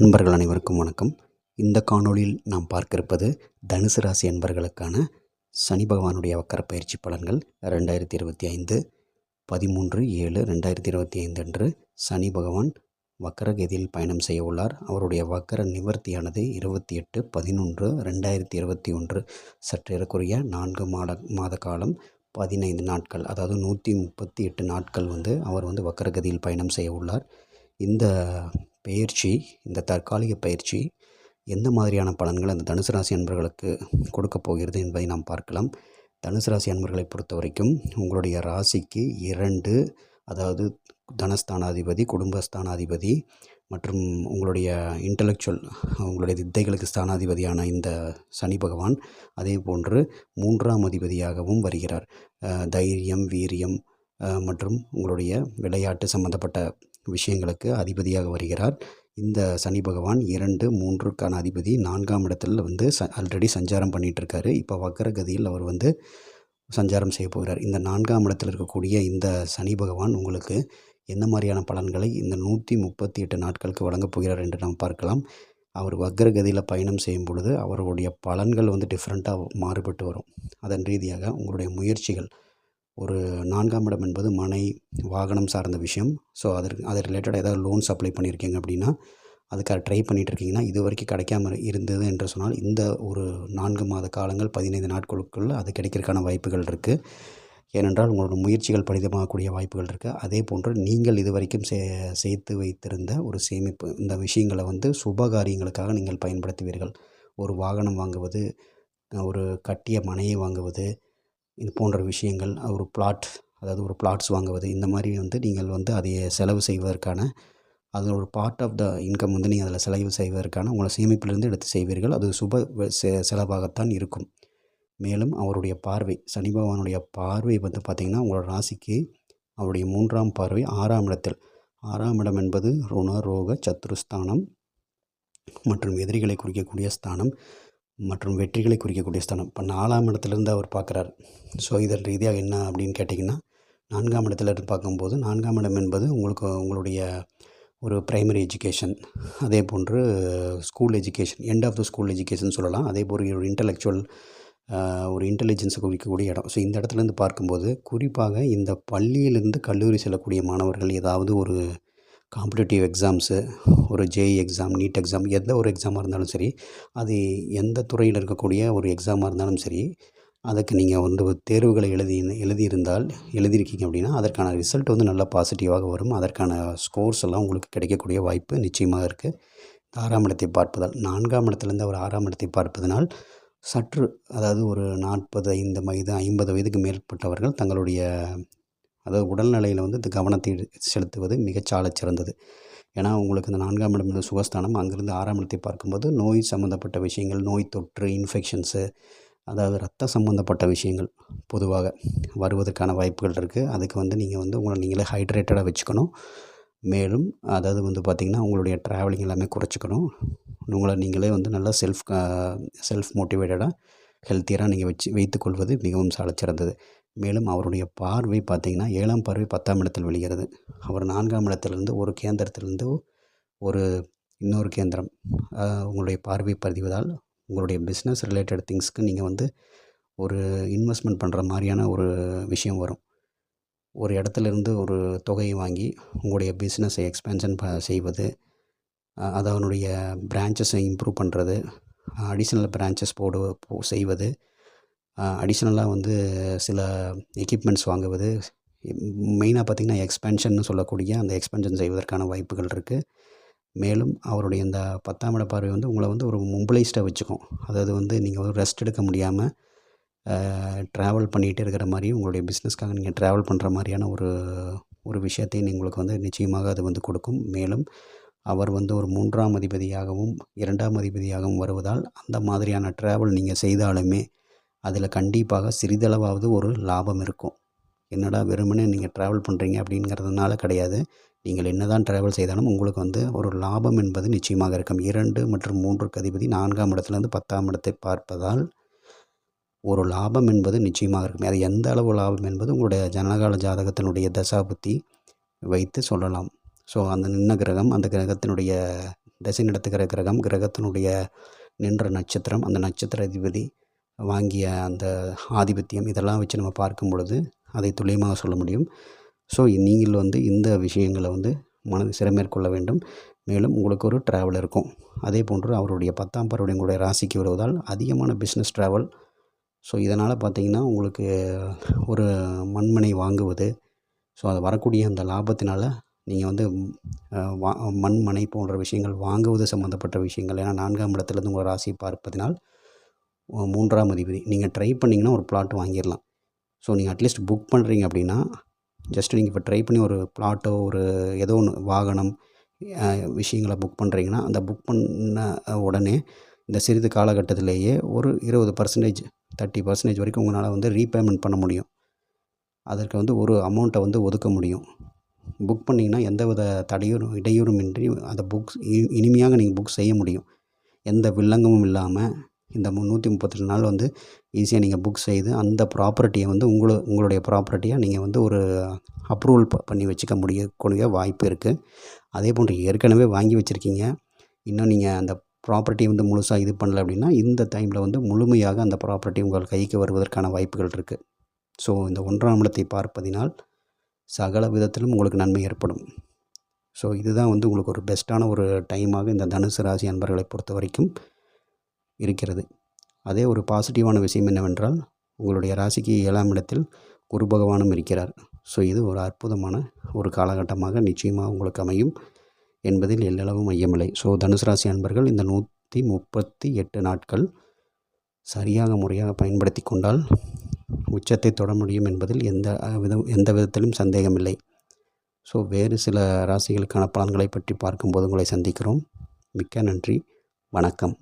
அன்பர்கள் அனைவருக்கும் வணக்கம். இந்த காணொளியில் நாம் பார்க்க இருப்பது தனுசு ராசி அன்பர்களுக்கான சனி பகவானுடைய வக்கர பயிற்சி பலன்கள் ரெண்டாயிரத்தி இருபத்தி ஐந்து பதிமூன்று ஏழு ரெண்டாயிரத்தி இருபத்தி ஐந்து அன்று சனி பகவான் வக்கரகதியில் பயணம் செய்ய உள்ளார். அவருடைய வக்கர நிவர்த்தியானது இருபத்தி எட்டு பதினொன்று ரெண்டாயிரத்தி இருபத்தி ஒன்று. சற்றேறக்குரிய நான்கு மாத மாத காலம் பதினைந்து நாட்கள் அதாவது நூற்றி முப்பத்தி எட்டு நாட்கள் வந்து அவர் வந்து வக்கரகதியில் பயணம் செய்ய உள்ளார். இந்த பயிற்சி இந்த தற்காலிக பயிற்சி எந்த மாதிரியான பலன்கள் அந்த தனுசு ராசி அன்பர்களுக்கு கொடுக்க போகிறது என்பதை நாம் பார்க்கலாம். தனுசு ராசி அன்பர்களை பொறுத்த வரைக்கும் உங்களுடைய ராசிக்கு இரண்டு அதாவது தனஸ்தானாதிபதி குடும்பஸ்தானாதிபதி மற்றும் உங்களுடைய இன்டலெக்சுவல் உங்களுடைய வித்தைகளுக்கு ஸ்தானாதிபதியான இந்த சனி பகவான் அதே போன்று மூன்றாம் அதிபதியாகவும் வருகிறார். தைரியம் வீரியம் மற்றும் உங்களுடைய விளையாட்டு சம்பந்தப்பட்ட விஷயங்களுக்கு அதிபதியாக வருகிறார். இந்த சனி பகவான் இரண்டு மூன்றுக்கான அதிபதி நான்காம் இடத்துல வந்து ச ஆல்ரெடி சஞ்சாரம் பண்ணிகிட்ருக்காரு இப்போ வக்கரகதியில் அவர் வந்து சஞ்சாரம் செய்ய போகிறார். இந்த நான்காம் இடத்தில் இருக்கக்கூடிய இந்த சனி பகவான் உங்களுக்கு எந்த மாதிரியான பலன்களை இந்த நூற்றி முப்பத்தி எட்டு நாட்களுக்கு வழங்கப் போகிறார் என்று நாம் பார்க்கலாம். அவர் வக்ரகதியில் பயணம் செய்யும் பொழுது அவருடைய பலன்கள் வந்து டிஃப்ரெண்ட்டாக மாறுபட்டு வரும். அதன் ரீதியாக உங்களுடைய முயற்சிகள் ஒரு நான்காம் இடம் என்பது மனை வாகனம் சார்ந்த விஷயம். ஸோ அதற்கு அது ரிலேட்டடாக ஏதாவது லோன்ஸ் அப்ளை பண்ணியிருக்கீங்க அப்படின்னா அதுக்காக ட்ரை பண்ணிகிட்டு இருக்கீங்கன்னா இது வரைக்கும் கிடைக்காம இருந்தது என்று சொன்னால் இந்த ஒரு நான்கு மாத காலங்கள் பதினைந்து நாட்களுக்குள் அது கிடைக்கிறதுக்கான வாய்ப்புகள் இருக்குது ஏனென்றால் உங்களோட முயற்சிகள் பலிதமாகக்கூடிய வாய்ப்புகள் இருக்குது அதே போன்று நீங்கள் இது வரைக்கும் சே சேர்த்து வைத்திருந்த ஒரு சேமிப்பு இந்த விஷயங்களை வந்து சுப காரியங்களுக்காக நீங்கள் பயன்படுத்துவீர்கள். ஒரு வாகனம் வாங்குவது ஒரு கட்டிய மனையை வாங்குவது இது போன்ற விஷயங்கள் ஒரு பிளாட் அதாவது ஒரு பிளாட்ஸ் வாங்குவது இந்த மாதிரி வந்து நீங்கள் வந்து அதை செலவு செய்வதற்கான அது ஒரு பார்ட் ஆஃப் த இன்கம் வந்து நீங்கள் அதில் செலவு செய்வதற்கான உங்களை சேமிப்பிலிருந்து எடுத்து செய்வீர்கள். அது சுப செ செலவாகத்தான் இருக்கும். மேலும் அவருடைய பார்வை சனி பகவானுடைய பார்வை வந்து பார்த்திங்கன்னா உங்களோட ராசிக்கு அவருடைய மூன்றாம் பார்வை ஆறாம் இடத்தில். ஆறாம் இடம் என்பது ருண ரோக சத்ருஸ்தானம் மற்றும் எதிரிகளை குறிக்கக்கூடிய ஸ்தானம். மற்றும் வெற்றிகளை குறிக்கக்கூடிய ஸ்தானம். இப்போ நாலாம் இடத்துலேருந்து அவர் பார்க்குறார். ஸோ இதன் ரீதியாக என்ன அப்படின்னு கேட்டிங்கன்னா நான்காம் இடத்துல இருந்து பார்க்கும்போது நான்காம் இடம் என்பது உங்களுக்கு உங்களுடைய ஒரு ப்ரைமரி எஜுகேஷன் அதே போன்று school education end of the school education சொல்லலாம். அதே போல் ஒரு இன்டலெக்சுவல் ஒரு இன்டெலிஜென்ஸை குறிக்கக்கூடிய இடம். ஸோ இந்த இடத்துலேருந்து பார்க்கும்போது குறிப்பாக இந்த பள்ளியிலிருந்து கல்லூரி செல்லக்கூடிய மாணவர்கள் ஏதாவது ஒரு காம்படிட்டிவ் எக்ஸாம்ஸு ஒரு ஜேஇ எக்ஸாம் நீட் எக்ஸாம் எந்த ஒரு எக்ஸாமாக இருந்தாலும் சரி அது எந்த துறையில் இருக்கக்கூடிய ஒரு எக்ஸாமாக இருந்தாலும் சரி அதுக்கு நீங்கள் வந்து தேர்வுகளை எழுதி எழுதியிருந்தால் எழுதியிருக்கீங்க அப்படின்னா அதற்கான ரிசல்ட் வந்து நல்லா பாசிட்டிவாக வரும். அதற்கான ஸ்கோர்ஸ் எல்லாம் உங்களுக்கு கிடைக்கக்கூடிய வாய்ப்பு நிச்சயமாக இருக்குது ஆறாம் இடத்தை பார்ப்பதால் நான்காம் இடத்துலேருந்து ஒரு ஆறாம் இடத்தை பார்ப்பதனால் சற்று அதாவது ஒரு நாற்பது ஐந்து வயது ஐம்பது வயதுக்கு மேற்பட்டவர்கள் தங்களுடைய அதாவது உடல்நிலையில் வந்து இந்த கவனத்தை செலுத்துவது மிகச்சாலச் சிறந்தது. ஏன்னா உங்களுக்கு இந்த நான்காம் இடம் இருந்த சுகஸ்தானம் அங்கேருந்து ஆறாம் இடத்தை பார்க்கும்போது நோய் சம்மந்தப்பட்ட விஷயங்கள் நோய் தொற்று இன்ஃபெக்ஷன்ஸு அதாவது ரத்த சம்மந்தப்பட்ட விஷயங்கள் பொதுவாக வருவதற்கான வாய்ப்புகள் இருக்குது அதுக்கு வந்து நீங்கள் வந்து உங்களை நீங்களே ஹைட்ரேட்டடாக வச்சுக்கணும். மேலும் அதாவது வந்து பார்த்திங்கன்னா உங்களுடைய ட்ராவலிங் எல்லாமே குறைச்சிக்கணும். உங்களை நீங்களே வந்து நல்லா செல்ஃப் செல்ஃப் மோட்டிவேட்டடாக ஹெல்த்தியராக நீங்கள் வச்சு வைத்துக்கொள்வது மிகவும் சாலச்சிறந்தது மேலும் அவருடைய பார்வை பார்த்திங்கன்னா ஏழாம் பார்வை பத்தாம் இடத்தில் விழுகிறது. அவர் நான்காம் இடத்துலேருந்து ஒரு கேந்திரத்திலிருந்து ஒரு இன்னொரு கேந்திரம் உங்களுடைய பார்வை பதிவதால் உங்களுடைய பிஸ்னஸ் ரிலேட்டட் திங்ஸ்க்கு நீங்கள் வந்து ஒரு இன்வெஸ்ட்மெண்ட் பண்ணுற மாதிரியான ஒரு விஷயம் வரும். ஒரு இடத்துலேருந்து ஒரு தொகையை வாங்கி உங்களுடைய பிஸ்னஸை எக்ஸ்பேன்ஷன் ப செய்வது அதனுடைய பிரான்ச்சஸை இம்ப்ரூவ் பண்ணுறது அடிஷ்னல் பிரான்ச்சஸ் போடு செய்வது அடிஷ்னலாக வந்து சில எக்யூப்மெண்ட்ஸ் வாங்குவது. மெயினாக பார்த்திங்கன்னா எக்ஸ்பென்ஷன் சொல்லக்கூடிய அந்த எக்ஸ்பென்ஷன் செய்வதற்கான வாய்ப்புகள் இருக்குது மேலும் அவருடைய இந்த பத்தாம் இட பார்வை வந்து உங்களை வந்து ஒரு மொபிலைஸ்டாக வச்சுக்கும். அதாவது வந்து நீங்கள் ஒரு ரெஸ்ட் எடுக்க முடியாமல் ட்ராவல் பண்ணிகிட்டே இருக்கிற மாதிரி உங்களுடைய பிஸ்னஸ்க்காக நீங்கள் ட்ராவல் பண்ணுற மாதிரியான ஒரு ஒரு விஷயத்தையும் உங்களுக்கு வந்து நிச்சயமாக அது வந்து கொடுக்கும். மேலும் அவர் வந்து ஒரு மூன்றாம் அதிபதியாகவும் இரண்டாம் அதிபதியாகவும் வருவதால் அந்த மாதிரியான ட்ராவல் நீங்கள் செய்தாலுமே அதில் கண்டிப்பாக சிறிதளவாவது ஒரு லாபம் இருக்கும். என்னடா வெறுமனே நீங்கள் ட்ராவல் பண்ணுறீங்க அப்படிங்கிறதுனால கிடையாது. நீங்கள் என்ன தான் ட்ராவல் செய்தாலும் உங்களுக்கு வந்து ஒரு லாபம் என்பது நிச்சயமாக இருக்கும். இரண்டு மற்றும் மூன்றுக்கு அதிபதி நான்காம் இடத்துலேருந்து பத்தாம் இடத்தை பார்ப்பதால் ஒரு லாபம் என்பது நிச்சயமாக இருக்கும். அது எந்த அளவு லாபம் என்பது உங்களுடைய ஜனகால ஜாதகத்தினுடைய தசாபுத்தி வைத்து சொல்லலாம். ஸோ அந்த நின்ன கிரகம் அந்த கிரகத்தினுடைய தசை நடத்துகிற கிரகம் கிரகத்தினுடைய நின்ற நட்சத்திரம் அந்த நட்சத்திர அதிபதி வாங்கிய அந்த ஆதிபத்தியம் இதெல்லாம் வச்சு நம்ம பார்க்கும் பொழுது அதை துல்லியமாக சொல்ல முடியும். ஸோ நீங்கள் வந்து இந்த விஷயங்களை வந்து மனது சிறமேற்கொள்ள வேண்டும். மேலும் உங்களுக்கு ஒரு ட்ராவல் இருக்கும். அதே போன்று அவருடைய பத்தாம் பருவடைய உங்களுடைய ராசிக்கு வருவதால் அதிகமான பிஸ்னஸ் ட்ராவல் ஸோ இதனால் பார்த்தீங்கன்னா உங்களுக்கு ஒரு மண்மனை வாங்குவது. ஸோ அது வரக்கூடிய அந்த லாபத்தினால் நீங்கள் வந்து வா மண்மனை போன்ற விஷயங்கள் வாங்குவது சம்மந்தப்பட்ட விஷயங்கள். ஏன்னா நான்காம் இடத்துலேருந்து உங்கள் ராசியை பார்ப்பதினால் மூன்றாம் அதிபதி. நீங்கள் ட்ரை பண்ணிங்கன்னா ஒரு பிளாட் வாங்கிடலாம் ஸோ நீங்கள் அட்லீஸ்ட் புக் பண்ணுறீங்க அப்படின்னா ஜஸ்ட் நீங்கள் இப்போ ட்ரை பண்ணி ஒரு பிளாட்டோ ஒரு ஏதோ ஒன்று வாகனம் விஷயங்களை புக் பண்ணுறீங்கன்னா அந்த புக் பண்ண உடனே இந்த சிறிது காலகட்டத்திலேயே ஒரு இருபது பர்சன்டேஜ் தேர்ட்டி பர்சன்டேஜ் வரைக்கும் உங்களால் வந்து ரீபேமெண்ட் பண்ண முடியும். அதற்கு வந்து ஒரு அமௌண்ட்டை வந்து ஒதுக்க முடியும். புக் பண்ணிங்கன்னா எந்தவித தடையூறும் இடையூறுமின்றி அந்த புக்ஸ் இனிமையாக நீங்கள் புக் செய்ய முடியும். எந்த வில்லங்கமும் இல்லாமல் இந்த முந்நூற்றி முப்பத்தெட்டு நாள் வந்து ஈஸியாக நீங்கள் புக் செய்து அந்த ப்ராப்பர்ட்டியை வந்து உங்களு உங்களுடைய ப்ராப்பர்ட்டியாக நீங்கள் வந்து ஒரு அப்ரூவல் பண்ணி வச்சுக்க முடியக்கூடிய வாய்ப்பு இருக்குது அதே போன்று ஏற்கனவே வாங்கி வச்சுருக்கீங்க. இன்னும் நீங்கள் அந்த ப்ராப்பர்ட்டியை வந்து முழுசாக இது பண்ணல அப்படின்னா இந்த டைமில் வந்து முழுமையாக அந்த ப்ராப்பர்ட்டி உங்கள் கைக்கு வருவதற்கான வாய்ப்புகள் இருக்குது ஸோ இந்த ஒன்றாம் இடத்தை பார்ப்பதினால் சகல விதத்திலும் உங்களுக்கு நன்மை ஏற்படும். ஸோ இதுதான் வந்து உங்களுக்கு ஒரு பெஸ்ட்டான ஒரு டைமாக இந்த தனுசு ராசி அன்பர்களை பொறுத்த வரைக்கும் இருக்கிறது. அதே ஒரு பாசிட்டிவான விஷயம் என்னவென்றால் உங்களுடைய ராசிக்கு ஏழாம் இடத்தில் குரு பகவானும் இருக்கிறார். ஸோ இது ஒரு அற்புதமான ஒரு காலகட்டமாக நிச்சயமாக உங்களுக்கு அமையும் என்பதில் எல்லளவும் ஐயமில்லை ஸோ தனுசு ராசி அன்பர்கள் இந்த நூற்றி முப்பத்தி எட்டு நாட்கள் சரியாக முறையாக பயன்படுத்தி கொண்டால் உச்சத்தை தொட முடியும் என்பதில் எந்த விதம் எந்த விதத்திலும் சந்தேகமில்லை. ஸோ வேறு சில ராசிகளுக்கான பலன்களை பற்றி பார்க்கும்போது உங்களை சந்திக்கிறோம். மிக்க நன்றி. வணக்கம்.